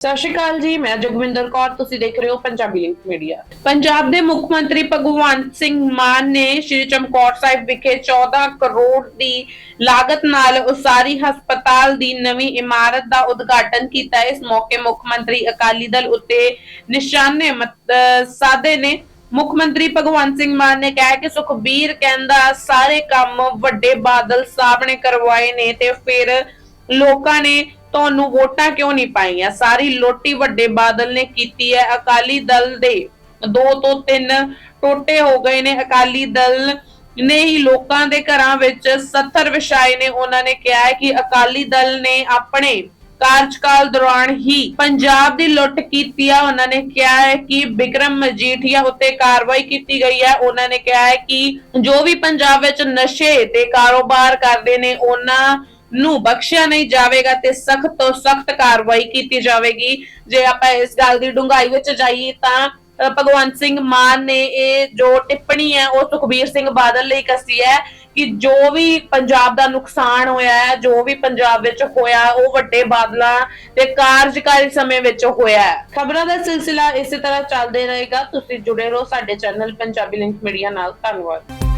ਸਤਿ ਸ਼੍ਰੀ ਅਕਾਲ ਜੀ, ਮੈਂ ਜਗਵਿੰਦਰ ਕੌਰ, ਤੁਸੀਂ ਦੇਖ ਰਹੇ ਹੋ ਪੰਜਾਬੀ ਲਿੰਕ ਮੀਡੀਆ ਪੰਜਾਬ ਦੇ ਮੁੱਖ ਮੰਤਰੀ ਭਗਵੰਤ ਸਿੰਘ ਮਾਨ ਨੇ ਸ਼੍ਰੀ ਚਮਕੌਰ ਸਾਹਿਬ ਵਿਖੇ 14 ਕਰੋੜ ਦੀ ਲਾਗਤ ਨਾਲ ਉਸਾਰੀ ਹਸਪਤਾਲ ਦੀ ਨਵੀਂ ਇਮਾਰਤ ਦਾ ਉਦਘਾਟਨ ਕੀਤਾ। ਇਸ ਮੌਕੇ ਮੁੱਖ ਮੰਤਰੀ ਅਕਾਲੀ ਦਲ ਉੱਤੇ ਨਿਸ਼ਾਨੇ ਸਾਧੇ ਨੇ। ਮੁੱਖ ਮੰਤਰੀ ਭਗਵੰਤ ਸਿੰਘ ਮਾਨ ਨੇ ਕਿਹਾ ਕਿ ਸੁਖਬੀਰ ਕਹਿੰਦਾ, ਸਾਰੇ ਕੰਮ ਵੱਡੇ ਬਾਦਲ ਸਾਹਿਬ ਨੇ ਕਰਵਾਏ ਨੇ ਤੇ ਫਿਰ ਲੋਕਾਂ ਨੇ ਤੁਹਾਨੂੰ ਵੋਟਾਂ ਕਿਉਂ ਨਹੀਂ ਪਾਈਆਂ? ਸਾਰੀ ਲੋਟੀ ਵੱਡੇ ਬਾਦਲ ਨੇ ਕੀਤੀ ਹੈ, ਅਕਾਲੀ ਦਲ ਦੇ ਦੋ ਤੋਂ ਤਿੰਨ ਟੋਟੇ ਹੋ ਗਏ ਨੇ। ਅਕਾਲੀ ਦਲ ਨੇ ਹੀ ਲੋਕਾਂ ਦੇ ਘਰਾਂ ਵਿੱਚ 70 ਵਿਛਾਏ ਨੇ। ਉਹਨਾਂ ਨੇ ਕਿਹਾ ਹੈ ਕਿ ਅਕਾਲੀ ਦਲ ਨੇ ਆਪਣੇ ਕਾਰਜਕਾਲ ਦੌਰਾਨ ਹੀ ਪੰਜਾਬ ਦੀ ਲੁੱਟ ਕੀਤੀ ਆ। ਉਹਨਾਂ ਨੇ ਕਿਹਾ ਹੈ ਕਿ ਬਿਕਰਮ ਮਜੀਠੀਆ ਉੱਤੇ ਕਾਰਵਾਈ ਕੀਤੀ ਗਈ ਹੈ। ਉਹਨਾਂ ਨੇ ਕਿਹਾ ਹੈ ਕਿ ਜੋ ਵੀ ਪੰਜਾਬ ਵਿੱਚ ਨਸ਼ੇ ਤੇ ਕਾਰੋਬਾਰ ਕਰਦੇ ਨੇ, ਉਹਨਾਂ ਨੂੰ ਬਖਸ਼ਿਆ ਨਹੀਂ ਜਾਵੇਗਾ ਤੇ ਸਖਤ ਤੋਂ ਸਖਤ ਕਾਰਵਾਈ ਕੀਤੀ ਜਾਵੇਗੀ। ਜੇ ਆਪਾਂ ਇਸ ਗੱਲ ਦੀ ਡੂੰਘਾਈ ਵਿੱਚ ਜਾਈਏ ਤਾਂ ਭਗਵੰਤ ਸਿੰਘ ਮਾਨ ਨੇ ਇਹ ਜੋ ਟਿੱਪਣੀ ਹੈ, ਉਹ ਸੁਖਬੀਰ ਸਿੰਘ ਬਾਦਲ ਲਈ ਕੱਸੀ ਹੈ ਕਿ ਜੋ ਵੀ ਪੰਜਾਬ ਦਾ ਨੁਕਸਾਨ ਹੋਇਆ ਹੈ, ਜੋ ਵੀ ਪੰਜਾਬ ਵਿੱਚ ਹੋਇਆ, ਉਹ ਵੱਡੇ ਬਾਦਲਾਂ ਤੇ ਕਾਰਜਕਾਰੀ ਸਮੇਂ ਵਿੱਚ ਹੋਇਆ ਹੈ। ਖਬਰਾਂ ਦਾ ਸਿਲਸਿਲਾ ਇਸੇ ਤਰ੍ਹਾਂ ਚੱਲਦੇ ਰਹੇਗਾ। ਤੁਸੀਂ ਜੁੜੇ ਰਹੋ ਸਾਡੇ ਚੈਨਲ ਪੰਜਾਬੀ ਲਿੰਕ ਮੀਡੀਆ ਨਾਲ। ਧੰਨਵਾਦ।